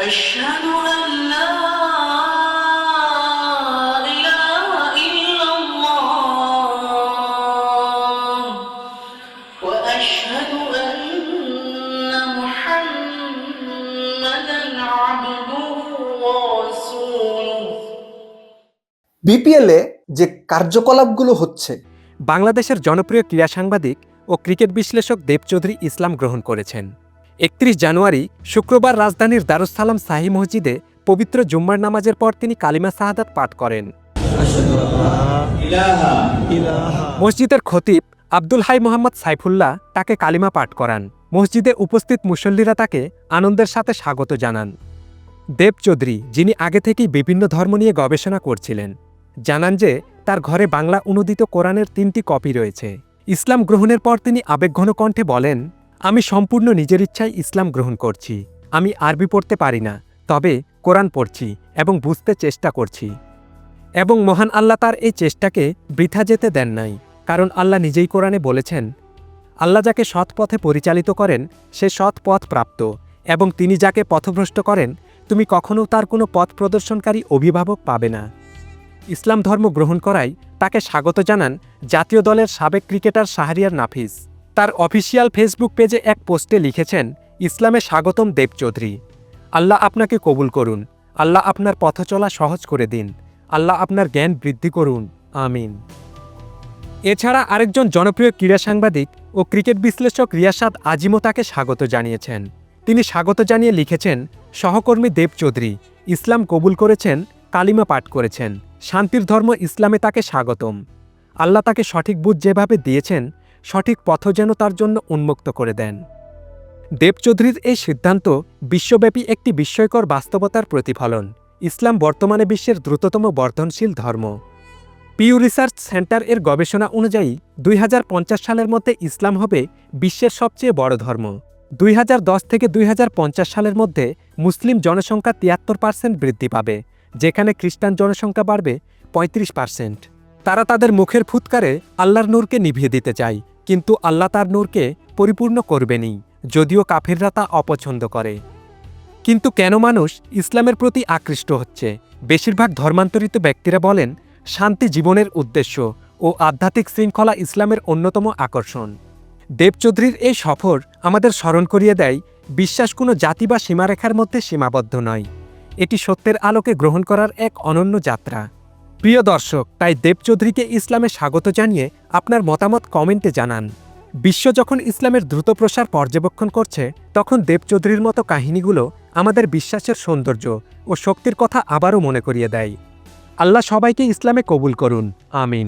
أشهد أن لا إله إلا الله وأشهد أن محمدا عبده ورسوله বিপিএলে যে কার্যকলাপগুলো হচ্ছে বাংলাদেশের জনপ্রিয় ক্রীড়া সাংবাদিক ও ক্রিকেট বিশ্লেষক দেব চৌধুরী ইসলাম গ্রহণ করেছেন একত্রিশ জানুয়ারি শুক্রবার রাজধানীর দারুসালাম শাহী মসজিদে পবিত্র জুম্মার নামাজের পর তিনি কালিমা শাহাদাত পাঠ করেন। মসজিদের খতিব আব্দুল হাই মোহাম্মদ সাইফুল্লাহ তাকে কালিমা পাঠ করান। মসজিদে উপস্থিত মুসল্লিরা তাকে আনন্দের সাথে স্বাগত জানান। দেব চৌধুরী, যিনি আগে থেকেই বিভিন্ন ধর্ম নিয়ে গবেষণা করছিলেন, জানান যে তার ঘরে বাংলা অনুদিত কোরআনের তিনটি কপি রয়েছে। ইসলাম গ্রহণের পর তিনি আবেগঘন কণ্ঠে বলেন আমি সম্পূর্ণ নিজের ইচ্ছায় ইসলাম গ্রহণ করছি। আমি আরবি পড়তে পারি না, তবে কোরআন পড়ছি এবং বুঝতে চেষ্টা করছি। এবং মহান আল্লাহ তার এই চেষ্টাকে বৃথা যেতে দেন নাই, কারণ আল্লাহ নিজেই কোরআনে বলেছেন, আল্লাহ যাকে সৎ পথে পরিচালিত করেন, সে সৎ পথ প্রাপ্ত, এবং তিনি যাকে পথভ্রষ্ট করেন, তুমি কখনও তার কোনো পথ প্রদর্শনকারী অভিভাবক পাবে না। ইসলাম ধর্ম গ্রহণ করায় তাকে স্বাগত জানান জাতীয় দলের সাবেক ক্রিকেটার শাহরিয়ার নাফিস। তার অফিসিয়াল ফেসবুক পেজে এক পোস্টে লিখেছেন, ইসলামে স্বাগতম দেব চৌধুরী। আল্লাহ আপনাকে কবুল করুন। আল্লাহ আপনার পথ চলা সহজ করে দিন। আল্লাহ আপনার জ্ঞান বৃদ্ধি করুন। আমিন। এছাড়া আরেকজন জনপ্রিয় ক্রীড়া সাংবাদিক ও ক্রিকেট বিশ্লেষক রিয়াসাদ আজিমও তাকে স্বাগত জানিয়েছেন। তিনি স্বাগত জানিয়ে লিখেছেন, সহকর্মী দেব চৌধুরী, ইসলাম কবুল করেছেন, কালিমা পাঠ করেছেন। শান্তির ধর্ম ইসলামে তাকে স্বাগতম। আল্লাহ তাকে সঠিক বুঝ যেভাবে দিয়েছেন সঠিক পথ যেন তার জন্য উন্মুক্ত করে দেন। দেবচৌধুরীর এই সিদ্ধান্ত বিশ্বব্যাপী একটি বিস্ময়কর বাস্তবতার প্রতিফলন। ইসলাম বর্তমানে বিশ্বের দ্রুততম বর্ধনশীল ধর্ম। পিউ রিসার্চ সেন্টার এর গবেষণা অনুযায়ী দুই হাজার পঞ্চাশ সালের মধ্যে ইসলাম হবে বিশ্বের সবচেয়ে বড় ধর্ম। দুই হাজার দশ থেকে দুই হাজার পঞ্চাশ সালের মধ্যে মুসলিম জনসংখ্যা তিয়াত্তর পার্সেন্ট বৃদ্ধি পাবে, যেখানে খ্রিস্টান জনসংখ্যা বাড়বে ৩৫ পার্সেন্ট। তারা তাদের মুখের ফুৎকারে আল্লাহর নূরকে নিভিয়ে দিতে চায়, কিন্তু আল্লাহ তার নূরকে পরিপূর্ণ করবেনই যদিও কাফিররা তা অপছন্দ করে। কিন্তু কেন মানুষ ইসলামের প্রতি আকৃষ্ট হচ্ছে? বেশিরভাগ ধর্মান্তরিত ব্যক্তিরা বলেন, শান্তি জীবনের উদ্দেশ্য ও আধ্যাত্মিক শৃঙ্খলা ইসলামের অন্যতম আকর্ষণ। দেবচৌধুরীর এই সফর আমাদের স্মরণ করিয়ে দেয়, বিশ্বাস কোনো জাতি বা সীমারেখার মধ্যে সীমাবদ্ধ নয়। এটি সত্যের আলোকে গ্রহণ করার এক অনন্য যাত্রা। প্রিয় দর্শক, তাই দেবচৌধুরীকে ইসলামে স্বাগত জানিয়ে আপনার মতামত কমেন্টে জানান। বিশ্ব যখন ইসলামের দ্রুত প্রসার পর্যবেক্ষণ করছে, তখন দেবচৌধুরীর মতো কাহিনীগুলো আমাদের বিশ্বাসের সৌন্দর্য ও শক্তির কথা আবারও মনে করিয়ে দেয়। আল্লাহ সবাইকে ইসলামে কবুল করুন। আমিন।